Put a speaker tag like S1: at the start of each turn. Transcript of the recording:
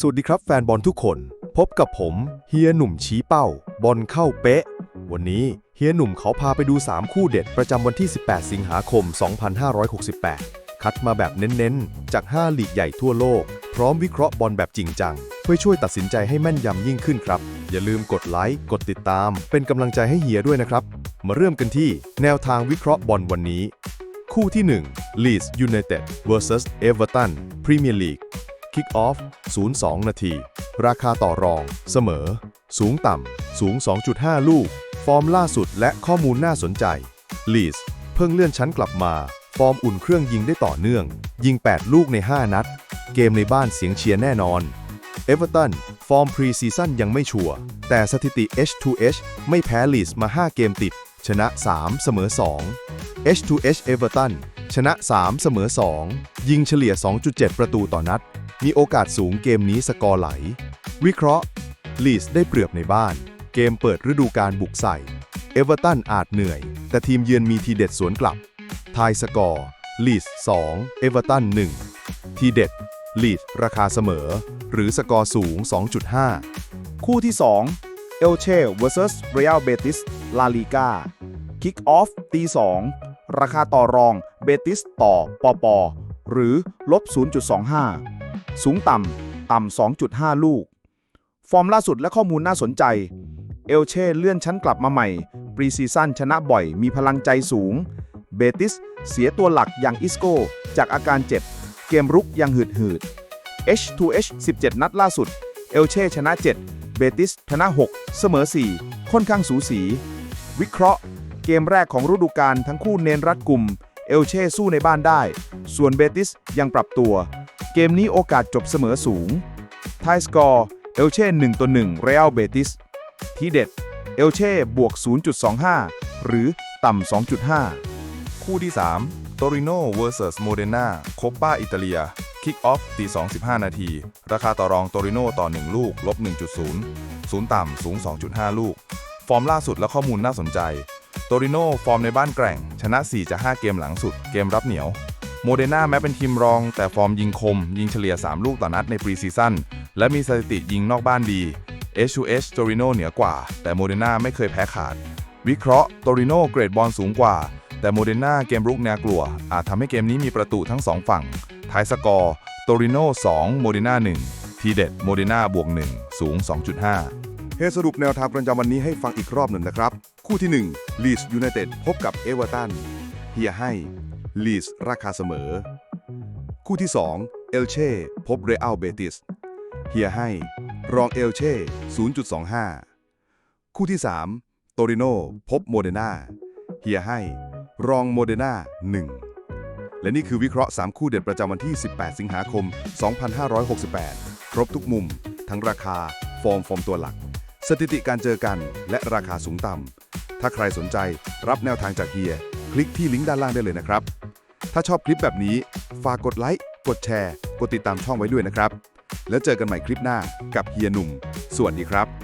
S1: สวัสดีครับแฟนบอลทุกคน พบกับผมเฮียหนุ่มชี้เป้า บอลเข้าเป๊ะ วันนี้เฮียหนุ่มเขาพาไปดู 3 คู่เด็ดประจำวันที่ 18 สิงหาคม 2568 คัดมาแบบเน้นๆ จาก 5 ลีกใหญ่ทั่วโลก พร้อมวิเคราะห์บอลแบบจริงจัง เพื่อช่วยตัดสินใจให้แม่นยำยิ่งขึ้นครับ อย่าลืมกดไลค์กดติดตาม เป็นกำลังใจให้เฮียด้วยนะครับ มาเริ่มกันที่ แนวทางวิเคราะห์บอลวันนี้ คู่ที่ 1 Leeds United vs Everton Premier League Kick Off 02 นาที ราคาต่อรอง เสมอ สูงต่ำ สูง 2.5 ลูก ฟอร์มล่าสุดและข้อมูลน่าสนใจ Leeds เพิ่งเลื่อนชั้นกลับมา ฟอร์มอุ่นเครื่องยิงได้ต่อเนื่อง ยิง 8 ลูกใน 5 นัด เกมในบ้านเสียงเชียร์แน่นอน Everton ฟอร์มพรีซีซั่นยังไม่ชัวร์ แต่สถิติ H2H ไม่แพ้ลีสมา 5 เกมติด ชนะ 3 เสมอ 2 H2H Everton ชนะ 3 เสมอ 2 ยิงเฉลี่ย 2.7 ประตูต่อนัด มีโอกาสสูงเกมนี้สกอร์ไหล วิเคราะห์ ลีสได้เปรียบในบ้าน เกมเปิดฤดูกาลบุกใส่ เอเวอร์ตันอาจเหนื่อย แต่ทีมเยือนมีทีเด็ดสวนกลับ ทายสกอร์ ลีส2เอเวอร์ตัน1ทีเด็ด ลีสราคาเสมอ หรือสกอร์สูง 2.5
S2: คู่ที่ 2 เอลเช่ vs Real Betis La Liga Kick Off ตี2ราคาต่อรอง เบติสต่อปอปอ หรือลบ 0.25 สูงต่ำ ต่ำ 2.5 ลูก ฟอร์มล่าสุดและข้อมูลน่าสนใจ เอลเช่เลื่อนชั้นกลับมาใหม่ ปรีซีซั่นชนะบ่อยมีพลังใจสูง เบติส เสียตัวหลักอย่างอิสโก จากอาการเจ็บ เกมรุกยังหืดหืด H2H 17 นัดล่าสุด เอลเช่ชนะ 7 เบติสชนะ 6 เสมอ 4 ค่อนข้างสูสี วิเคราะห์ เกมแรกของฤดูกาลทั้งคู่เน้นรัดกลุ่ม เอลเช่สู้ในบ้านได้ ส่วนเบติสยังปรับตัว เกมนี้โอกาสจบเสมอสูงทายสกอร์ เอลเช่1ต่อ1เรอัลเบติสทีเด็ด เอลเช่บวก 0.25 หรือต่ำ 2.5
S3: คู่ที่ 3 โตริโน vs โมเดนาโคปาอิตาเลีย คิกออฟตี2 15 นาที ราคาต่อรองโตริโนต่อ 1 ลูก ลบ 1.0ศูนย์ต่ำ สูง 2.5 ลูก ฟอร์มล่าสุดและข้อมูลน่าสนใจ โตริโนฟอร์มในบ้านแกร่ง ชนะ 4 จาก 5 เกมหลังสุด เกมรับเหนียว โมเดนาแม้เป็นทีมรอง แต่ฟอร์มยิงคม ยิงเฉลี่ย 3 ลูกต่อนัดในปรีซีซั่น และมีสถิติยิงนอกบ้านดี H2H โตริโนเหนือกว่า แต่โมเดนาไม่เคยแพ้ขาด วิเคราะห์โตริโนเกรดบอลสูงกว่า แต่โมเดนาเกมรุกแนวกลัว อาจทำให้เกมนี้มีประตูทั้ง 2 ฝั่ง ท้ายสกอร์โตริโน2 โมเดนา1 ทีเด็ดโมเดนาบวก 1 สูง 2.5
S1: เฮสรุปแนวทางประจำวันนี้ให้ฟังอีกรอบหนึ่งนะครับ คู่ที่1 Leeds United พบกับเอเวอร์ตันเฮียให้ Leeds ราคาเสมอ คู่ที่ 2 เอลเช่พบเรอัลเบติสเฮียให้ รองเอลเช่ 0.25 คู่ที่ 3 โตริโนพบโมเดนาเฮียให้ รองโมเดนา1 และนี่คือวิเคราะห์ 3 คู่เด่นประจำวันที่ 18 สิงหาคม 2568 ครบทุกมุม ทั้งราคา ฟอร์มฟอร์มตัวหลักสถิติการเจอกันและราคาสูงต่ำ ถ้าใครสนใจรับแนวทางจากเฮีย คลิกที่ลิงก์ด้านล่างได้เลยนะครับ ถ้าชอบคลิปแบบนี้ ฝากกดไลค์ กดแชร์ กดติดตามช่องไว้ด้วยนะครับ แล้วเจอกันใหม่คลิปหน้ากับเฮียหนุ่ม สวัสดีครับ